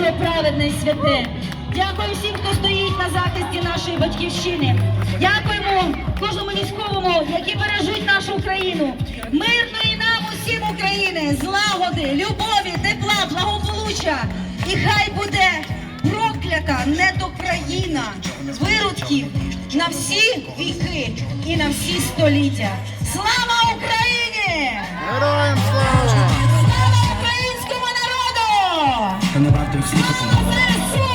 праведне і святе. Дякую всім, хто стоїть на захисті нашої батьківщини. Дякуємо кожному військовому, які бережуть нашу Україну. Мирної нам усім України, злагоди, любові, тепла, благополуччя. І хай буде проклята недокраїна виродків на всі віки і на всі століття. Слава Та не варто їх слухати.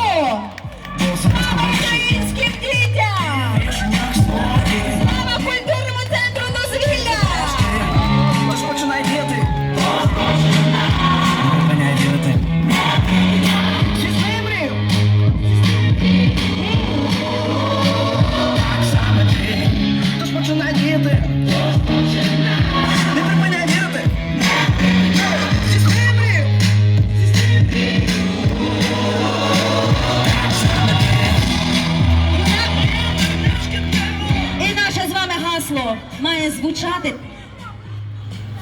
Гасло має звучати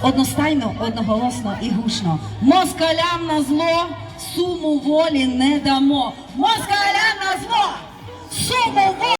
одностайно, одноголосно і гучно. Москалям на зло суму волі не дамо. Москалям на зло суму волі.